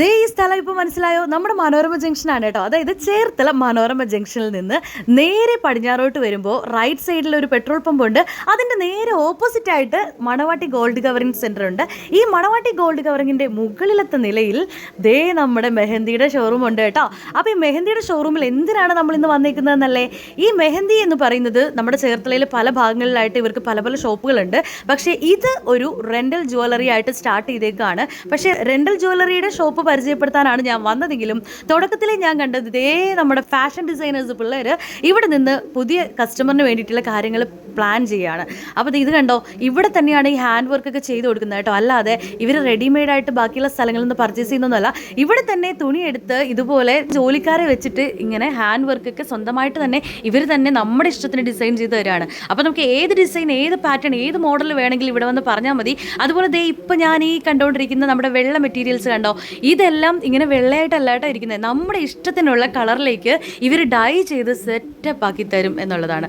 ദേ ഈ സ്ഥലം ഇപ്പോൾ മനസ്സിലായോ? നമ്മുടെ മനോരമ ജംഗ്ഷനാണ് കേട്ടോ. അതായത് ചേർത്തല മനോരമ ജംഗ്ഷനിൽ നിന്ന് നേരെ പടിഞ്ഞാറോട്ട് വരുമ്പോൾ റൈറ്റ് സൈഡിൽ ഒരു പെട്രോൾ പമ്പ് ഉണ്ട്. അതിന്റെ നേരെ ഓപ്പോസിറ്റ് ആയിട്ട് മണവാട്ടി ഗോൾഡ് കവറിംഗ് സെന്റർ ഉണ്ട്. ഈ മണവാട്ടി ഗോൾഡ് കവറിങ്ങിന്റെ മുകളിലത്തെ നിലയിൽ ദേ നമ്മുടെ മെഹന്തിയുടെ ഷോറൂം ഉണ്ട് കേട്ടോ. അപ്പോൾ ഈ മെഹന്തിയുടെ ഷോറൂമിൽ എന്തിനാണ് നമ്മൾ ഇന്ന് വന്നേക്കുന്നതെന്നല്ലേ? ഈ മെഹന്തി എന്ന് പറയുന്നത് നമ്മുടെ ചേർത്തലയിലെ പല ഭാഗങ്ങളിലായിട്ട് ഇവർക്ക് പല പല ഷോപ്പുകളുണ്ട് പക്ഷേ ഇത് ഒരു റെന്റൽ ജ്വല്ലറി ആയിട്ട് സ്റ്റാർട്ട് ചെയ്തേക്കാണ്. പക്ഷേ റെന്റൽ ജ്വല്ലറിയുടെ ഷോപ്പ് പരിചയപ്പെടുത്താനാണ് ഞാൻ വന്നതെങ്കിലും തുടക്കത്തിലേ ഞാൻ കണ്ടത് ഇതേ നമ്മുടെ ഫാഷൻ ഡിസൈനേഴ്സ് പിള്ളേർ ഇവിടെ നിന്ന് പുതിയ കസ്റ്റമറിന് വേണ്ടിയിട്ടുള്ള കാര്യങ്ങൾ പ്ലാൻ ചെയ്യുകയാണ്. അപ്പോൾ ഇത് കണ്ടോ? ഇവിടെ തന്നെയാണ് ഈ ഹാൻഡ് വർക്കൊക്കെ ചെയ്ത് കൊടുക്കുന്നത് കേട്ടോ. അല്ലാതെ ഇവർ റെഡിമെയ്ഡ് ആയിട്ട് ബാക്കിയുള്ള സ്ഥലങ്ങളിൽ നിന്ന് പർച്ചേസ് ചെയ്യുന്നൊന്നുമല്ല. ഇവിടെ തന്നെ തുണിയെടുത്ത് ഇതുപോലെ ജോലിക്കാരെ വെച്ചിട്ട് ഇങ്ങനെ ഹാൻഡ് വർക്കൊക്കെ സ്വന്തമായിട്ട് തന്നെ ഇവർ തന്നെ നമ്മുടെ ഇഷ്ടത്തിന് ഡിസൈൻ ചെയ്ത് തരാണ്. അപ്പോൾ നമുക്ക് ഏത് ഡിസൈൻ ഏത് പാറ്റേൺ ഏത് മോഡൽ വേണമെങ്കിലും ഇവിടെ വന്ന് പറഞ്ഞാൽ മതി. അതുപോലെ ദേ ഇപ്പം ഞാൻ ഈ കണ്ടുകൊണ്ടിരിക്കുന്ന നമ്മുടെ വെള്ള മെറ്റീരിയൽസ് കണ്ടോ? ഇതെല്ലാം ഇങ്ങനെ വെള്ളയായിട്ടല്ലാട്ടോ ഇരിക്കുന്നത്. നമ്മുടെ ഇഷ്ടത്തിനുള്ള കളറിലേക്ക് ഇവർ ഡൈ ചെയ്ത് സെറ്റപ്പ് ആക്കി തരും എന്നുള്ളതാണ്.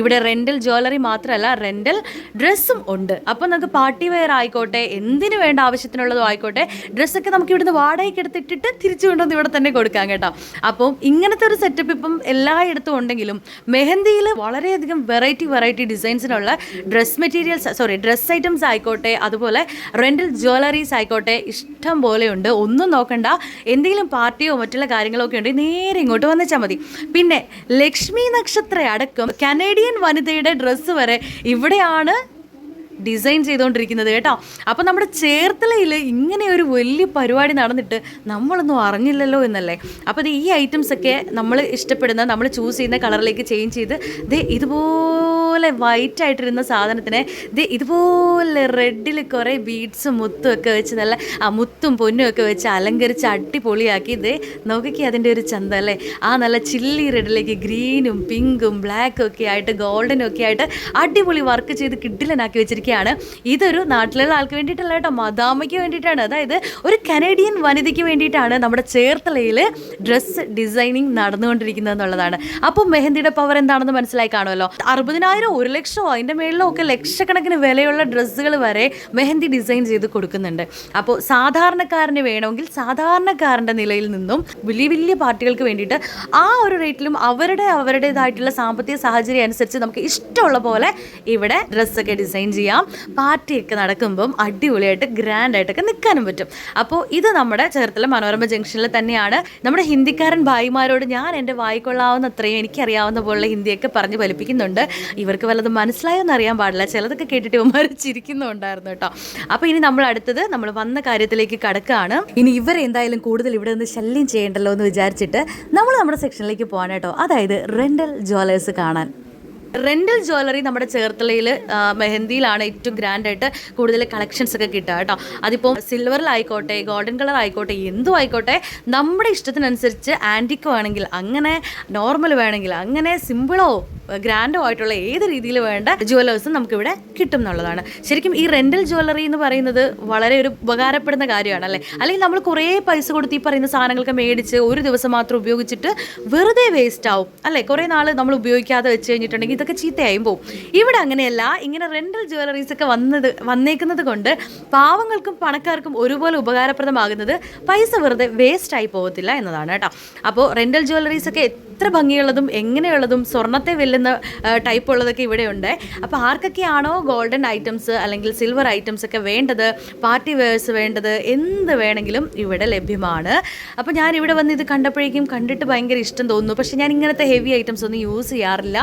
ഇവിടെ റെന്റൽ ജ്വല്ലറി മാത്രമല്ല റെന്റൽ ഡ്രസ്സും ഉണ്ട്. അപ്പോൾ നമുക്ക് പാർട്ടി വെയർ ആയിക്കോട്ടെ എന്തിനു വേണ്ട ആവശ്യത്തിനുള്ളതും ആയിക്കോട്ടെ ഡ്രസ്സൊക്കെ നമുക്ക് ഇവിടുന്ന് വാടകയ്ക്ക് എടുത്തിട്ടിട്ട് തിരിച്ചു കൊണ്ടുവന്ന് ഇവിടെ തന്നെ കൊടുക്കാം കേട്ടോ. അപ്പോൾ ഇങ്ങനത്തെ ഒരു സെറ്റപ്പ് ഇപ്പം എല്ലായിടത്തും ഉണ്ടെങ്കിലും മെഹന്തിയിൽ വളരെയധികം variety variety ഡിസൈൻസിനുള്ള dress materials sorry dress items ആയിക്കോട്ടെ അതുപോലെ റെന്റൽ ജ്വല്ലറീസ് ആയിക്കോട്ടെ ഇഷ്ടം പോലെയുണ്ട് ഒന്നും നോക്കണ്ട. എന്തെങ്കിലും പാർട്ടിയോ മറ്റുള്ള കാര്യങ്ങളോ ഒക്കെ ഉണ്ടെങ്കിൽ നേരെ ഇങ്ങോട്ട് വന്നിച്ചാൽ മതി. പിന്നെ ലക്ഷ്മി നക്ഷത്ര അടക്കം കനേഡിയൻ വനിതയുടെ ഡ്രസ്സ് വരെ ഇവിടെയാണ് ഡിസൈൻ ചെയ്തുകൊണ്ടിരിക്കുന്നത് കേട്ടോ. അപ്പോൾ നമ്മുടെ ചേർത്തലയിൽ ഇങ്ങനെ ഒരു വലിയ പരിപാടി നടന്നിട്ട് നമ്മളൊന്നും അറിഞ്ഞില്ലല്ലോ എന്നല്ലേ? അപ്പോൾ ഈ ഐറ്റംസ് ഒക്കെ നമ്മൾ ഇഷ്ടപ്പെടുന്ന നമ്മൾ ചൂസ് ചെയ്യുന്ന കളറിലേക്ക് ചേഞ്ച് ചെയ്ത് ദേ ഇതുപോലെ വൈറ്റ് ആയിട്ടിരുന്ന സാധനത്തിനെ ദേ ഇതുപോലെ റെഡിൽ കുറേ ബീഡ്സും മുത്തും ഒക്കെ വെച്ച് നല്ല ആ മുത്തും പൊന്നും ഒക്കെ വെച്ച് അലങ്കരിച്ച് അടിപൊളിയാക്കി ദേ നോക്കിക്കേ അതിന്റെ ഒരു ചന്ത അല്ലേ? ആ നല്ല ചില്ലി റെഡിലേക്ക് ഗ്രീനും പിങ്കും ബ്ലാക്കും ഒക്കെ ആയിട്ട് ഗോൾഡനും ഒക്കെ ആയിട്ട് അടിപൊളി വർക്ക് ചെയ്ത് കിഡിലനാക്കി വെച്ചിരിക്കുകയാണ് ഇതൊരു നാട്ടിലുള്ള ആൾക്ക് വേണ്ടിയിട്ടല്ല കേട്ടോ മദാമയ്ക്ക് വേണ്ടിയിട്ടാണ്. അതായത് ഒരു കനേഡിയൻ വനിതയ്ക്ക് വേണ്ടിയിട്ടാണ് നമ്മുടെ ചേർത്തലയിൽ ഡ്രസ്സ് ഡിസൈനിങ് നടന്നുകൊണ്ടിരിക്കുന്നത് എന്നുള്ളതാണ്. അപ്പോൾ മെഹന്തിയുടെ പവർ എന്താണെന്ന് മനസ്സിലായി കാണുമല്ലോ. അറുപതിനായിരം ഒരു ലക്ഷമോ അതിന്റെ മേളിലോ ഒക്കെ ലക്ഷക്കണക്കിന് വിലയുള്ള ഡ്രസ്സുകൾ വരെ മെഹന്തി ഡിസൈൻ ചെയ്ത് കൊടുക്കുന്നുണ്ട്. അപ്പോൾ സാധാരണക്കാരന് വേണമെങ്കിൽ സാധാരണക്കാരന്റെ നിലയിൽ നിന്നും വലിയ വലിയ പാർട്ടികൾക്ക് വേണ്ടിയിട്ട് ആ ഒരു റേറ്റിലും അവരുടെ അവരുടേതായിട്ടുള്ള സാമ്പത്തിക സാഹചര്യം അനുസരിച്ച് നമുക്ക് ഇഷ്ടമുള്ള പോലെ ഇവിടെ ഡ്രസ്സൊക്കെ ഡിസൈൻ ചെയ്യാം. പാർട്ടിയൊക്കെ നടക്കുമ്പം അടിപൊളിയായിട്ട് ഗ്രാൻഡ് ആയിട്ടൊക്കെ നിൽക്കാനും പറ്റും. അപ്പോൾ ഇത് നമ്മുടെ ചേർത്തല മനോരമ ജംഗ്ഷനിൽ തന്നെയാണ്. നമ്മുടെ ഹിന്ദിക്കാരൻ ഭായിമാരോട് ഞാൻ എന്റെ വായിക്കൊള്ളാവുന്ന അത്രയും എനിക്കറിയാവുന്ന പോലുള്ള ഹിന്ദിയൊക്കെ പറഞ്ഞ് ഫലിപ്പിക്കുന്നുണ്ട് ഇവർക്ക് വല്ലതും മനസ്സിലായോ എന്ന് അറിയാൻ പാടില്ല. ചിലതൊക്കെ കേട്ടിട്ട് ഇവന്മാർ ചിരിക്കുന്നുണ്ടായിരുന്നു കേട്ടോ. അപ്പോൾ ഇനി നമ്മൾ അടുത്തത് നമ്മൾ വന്ന കാര്യത്തിലേക്ക് കടക്കുകയാണ് ഇനി ഇവരെ എന്തായാലും കൂടുതൽ ഇവിടെ നിന്ന് ശല്യം ചെയ്യേണ്ടല്ലോ എന്ന് വിചാരിച്ചിട്ട് നമ്മൾ നമ്മുടെ സെക്ഷനിലേക്ക് പോകാൻ കേട്ടോ. അതായത് റെന്റൽ ജ്വല്ലേഴ്സ് കാണാൻ. റെന്റൽ ജ്വല്ലറി നമ്മുടെ ചേർത്തലയിൽ മെഹന്തിയിലാണ് ഏറ്റവും ഗ്രാൻഡായിട്ട് കൂടുതൽ കളക്ഷൻസ് ഒക്കെ കിട്ടുക കേട്ടോ. അതിപ്പോൾ സിൽവറിലായിക്കോട്ടെ ഗോൾഡൻ കളർ ആയിക്കോട്ടെ എന്തും ആയിക്കോട്ടെ നമ്മുടെ ഇഷ്ടത്തിനനുസരിച്ച് ആന്റിക്ക് വേണമെങ്കിൽ അങ്ങനെ നോർമൽ വേണമെങ്കിൽ അങ്ങനെ സിമ്പിളോ ഗ്രാൻഡോ ആയിട്ടുള്ള ഏത് രീതിയിൽ വേണ്ട ജ്വല്ലേഴ്സും നമുക്കിവിടെ കിട്ടും എന്നുള്ളതാണ് ശരിക്കും ഈ റെന്റൽ ജ്വല്ലറി എന്ന് പറയുന്നത് വളരെ ഒരു ഉപകാരപ്പെടുന്ന കാര്യമാണ് അല്ലേ അല്ലെങ്കിൽ നമ്മൾ കുറേ പൈസ കൊടുത്ത് ഈ പറയുന്ന സാധനങ്ങളൊക്കെ മേടിച്ച് ഒരു ദിവസം മാത്രം ഉപയോഗിച്ചിട്ട് വെറുതെ വേസ്റ്റ് ആവും അല്ലേ? കുറേ നാൾ നമ്മൾ ഉപയോഗിക്കാതെ വെച്ച് കഴിഞ്ഞിട്ടുണ്ടെങ്കിൽ ഇതൊക്കെ ചീത്തയായും പോവും. ഇവിടെ അങ്ങനെയല്ല. ഇങ്ങനെ റെന്റൽ ജ്വല്ലറീസ് ഒക്കെ വന്നത് വന്നേക്കുന്നത് കൊണ്ട് പാവങ്ങൾക്കും പണക്കാർക്കും ഒരുപോലെ ഉപകാരപ്രദമാകുന്നത് പൈസ വെറുതെ വേസ്റ്റ് ആയി പോകത്തില്ല എന്നതാണ് കേട്ടോ. അപ്പോൾ റെന്റൽ ജ്വല്ലറീസ് ഒക്കെ എത്ര ഭംഗിയുള്ളതും എങ്ങനെയുള്ളതും സ്വർണത്തെ വെല്ലുന്ന ടൈപ്പ് ഉള്ളതൊക്കെ ഇവിടെ ഉണ്ട് അപ്പോൾ ആർക്കൊക്കെയാണോ ഗോൾഡൻ ഐറ്റംസ് അല്ലെങ്കിൽ സിൽവർ ഐറ്റംസ് ഒക്കെ വേണ്ടത്? പാർട്ടി വെയേഴ്സ് വേണ്ടത്? എന്ത് വേണമെങ്കിലും ഇവിടെ ലഭ്യമാണ്. അപ്പോൾ ഞാൻ ഇവിടെ വന്ന് ഇത് കണ്ടപ്പോഴേക്കും കണ്ടിട്ട് ഭയങ്കര ഇഷ്ടം തോന്നുന്നു. പക്ഷേ ഞാൻ ഇങ്ങനത്തെ ഹെവി ഐറ്റംസ് ഒന്നും യൂസ് ചെയ്യാറില്ല.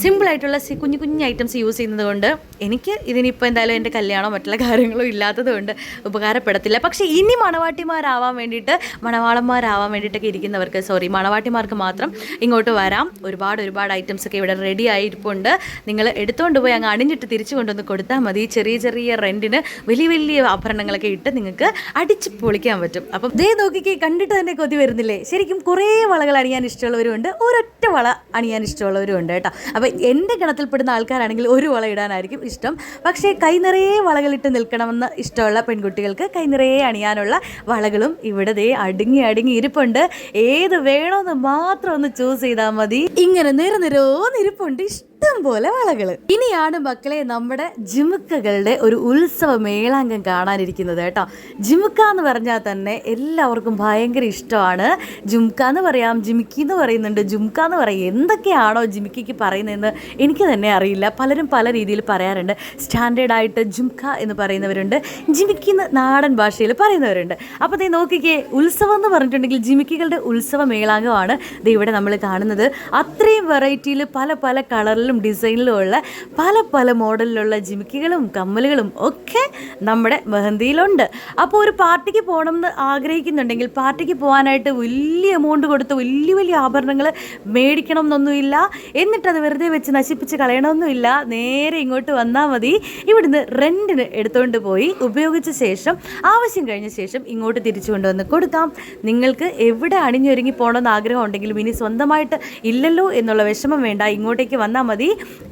സിമ്പിളായിട്ടുള്ള കുഞ്ഞു കുഞ്ഞു ഐറ്റംസ് യൂസ് ചെയ്യുന്നത് കൊണ്ട് എനിക്ക് ഇതിനിപ്പോൾ എന്തായാലും എന്റെ കല്യാണമോ മറ്റുള്ള കാര്യങ്ങളോ ഇല്ലാത്തത് കൊണ്ട് ഉപകാരപ്പെടത്തില്ല. പക്ഷേ ഇനി മണവാട്ടിമാരാവാൻ വേണ്ടിയിട്ട് മണവാളന്മാരാവാൻ വേണ്ടിയിട്ടൊക്കെ ഇരിക്കുന്നവർക്ക് സോറി മണവാട്ടിമാർക്ക് മാത്രം ഇങ്ങോട്ട് വരാം. ഒരുപാട് ഒരുപാട് ഐറ്റംസ് ഒക്കെ ഇവിടെ റെഡി ആയിരിപ്പുണ്ട് നിങ്ങൾ എടുത്തുകൊണ്ട് പോയി അങ്ങ് അണിഞ്ഞിട്ട് തിരിച്ചു കൊണ്ടുവന്ന് കൊടുത്താൽ മതി. ചെറിയ ചെറിയ റെന്റിന് വലിയ വലിയ ആഭരണങ്ങളൊക്കെ ഇട്ട് നിങ്ങൾക്ക് അടിച്ച് പൊളിക്കാൻ പറ്റും. അപ്പം ദേ നോക്കിക്കേ കണ്ടിട്ട് തന്നെ കൊതി വരുന്നില്ലേ? ശരിക്കും കുറേ വളകൾ അണിയാൻ ഇഷ്ടമുള്ളവരുണ്ട് ഒരൊറ്റ വള അണിയാൻ ഇഷ്ടമുള്ളവരുണ്ട് കേട്ടോ. അപ്പോൾ എന്റെ ഗണത്തിൽപ്പെടുന്ന ആൾക്കാരാണെങ്കിൽ ഒരു വള ഇടാനായിരിക്കും ഇഷ്ടം. പക്ഷേ കൈ നിറയെ വളകളിട്ട് നിൽക്കണമെന്ന് ഇഷ്ടമുള്ള പെൺകുട്ടികൾക്ക് കൈ നിറയെ അണിയാനുള്ള വളകളും ഇവിടെ ദേ അടുങ്ങി അടുങ്ങി ഇരിപ്പുണ്ട്. ഏത് വേണമെന്ന് മാത്രം ഒന്ന് ചൂസ് ചെയ്താൽ മതി. ഇങ്ങനെ നിറനിരോ ഇരിപ്പുണ്ട് ഇഷ്ടം ഇഷ്ടം പോലെ വളകൾ ഇനിയാണ് മക്കളെ നമ്മുടെ ജിമുക്കകളുടെ ഒരു ഉത്സവ മേളാങ്കം കാണാനിരിക്കുന്നത് കേട്ടോ. ജിമുക്ക എന്ന് പറഞ്ഞാൽ തന്നെ എല്ലാവർക്കും ഭയങ്കര ഇഷ്ടമാണ്. ജുംക്ക എന്ന് പറയാം ജിമിക്കി എന്ന് പറയുന്നുണ്ട്. ജുംക്ക എന്ന് പറയും എന്തൊക്കെയാണോ ജിമിക്കിക്ക് പറയുന്നതെന്ന് എനിക്ക് തന്നെ അറിയില്ല. പലരും പല രീതിയിൽ പറയാറുണ്ട്. സ്റ്റാൻഡേർഡ് ആയിട്ട് ജുംക്ക എന്ന് പറയുന്നവരുണ്ട്. ജിമിക്കി എന്ന് നാടൻ ഭാഷയിൽ പറയുന്നവരുണ്ട്. അപ്പോൾ ദേ നോക്കിക്കേ ഉത്സവം എന്ന് പറഞ്ഞിട്ടുണ്ടെങ്കിൽ ജിമിക്കികളുടെ ഉത്സവ മേളാങ്കമാണ് ഇത് ഇവിടെ നമ്മൾ കാണുന്നത്. അത്രയും വെറൈറ്റിയിൽ പല പല കളറിലും ഡിസൈനിലും ഉള്ള പല പല മോഡലിലുള്ള ജിമിക്കുകളും കമ്മലുകളും ഒക്കെ നമ്മുടെ മെഹന്തിയിലുണ്ട്. അപ്പോൾ ഒരു പാർട്ടിക്ക് പോകണം എന്ന് ആഗ്രഹിക്കുന്നുണ്ടെങ്കിൽ പാർട്ടിക്ക് പോകാനായിട്ട് വലിയ എമൗണ്ട് കൊടുത്ത് വലിയ വലിയ ആഭരണങ്ങൾ മേടിക്കണം എന്നൊന്നുമില്ല എന്നിട്ടത് വെറുതെ വെച്ച് നശിപ്പിച്ച് കളയണമെന്നുമില്ല. നേരെ ഇങ്ങോട്ട് വന്നാൽ മതി. ഇവിടുന്ന് റെന്റിന് എടുത്തുകൊണ്ട് പോയി ഉപയോഗിച്ച ശേഷം ആവശ്യം കഴിഞ്ഞ ശേഷം ഇങ്ങോട്ട് തിരിച്ചു കൊണ്ടുവന്ന് കൊടുക്കാം. നിങ്ങൾക്ക് എവിടെ അണിഞ്ഞൊരുങ്ങി പോകണമെന്ന് ആഗ്രഹം ഉണ്ടെങ്കിലും ഇനി സ്വന്തമായിട്ട് ഇല്ലല്ലോ എന്നുള്ള വിഷമം വേണ്ട. ഇങ്ങോട്ടേക്ക് വന്നാൽ മതി.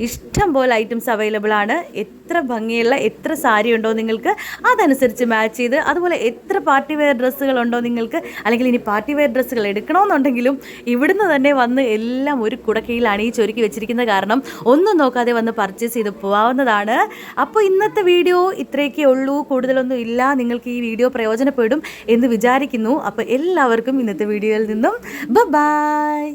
ഇഷ്ടം പോലെ ഐറ്റംസ് അവൈലബിൾ ആണ്. എത്ര ഭംഗിയുള്ള എത്ര സാരി ഉണ്ടോ നിങ്ങൾക്ക് അതനുസരിച്ച് മാച്ച് ചെയ്ത് അതുപോലെ എത്ര പാർട്ടി വെയർ ഡ്രസ്സുകൾ ഉണ്ടോ നിങ്ങൾക്ക് അല്ലെങ്കിൽ ഇനി പാർട്ടി വെയർ ഡ്രസ്സുകൾ എടുക്കണമെന്നുണ്ടെങ്കിലും ഇവിടുന്ന് തന്നെ വന്ന് എല്ലാം ഒരു കുടക്കയിലാണ് ഈ ചൊരുക്കി വെച്ചിരിക്കുന്നത്. കാരണം ഒന്നും നോക്കാതെ വന്ന് പർച്ചേസ് ചെയ്ത് പോകാവുന്നതാണ് അപ്പോൾ ഇന്നത്തെ വീഡിയോ ഇത്രയൊക്കെ ഉള്ളൂ. കൂടുതലൊന്നും ഇല്ല. നിങ്ങൾക്ക് ഈ വീഡിയോ പ്രയോജനപ്പെടും എന്ന് വിചാരിക്കുന്നു. അപ്പോൾ എല്ലാവർക്കും ഇന്നത്തെ വീഡിയോയിൽ നിന്നും. ബ ബായ്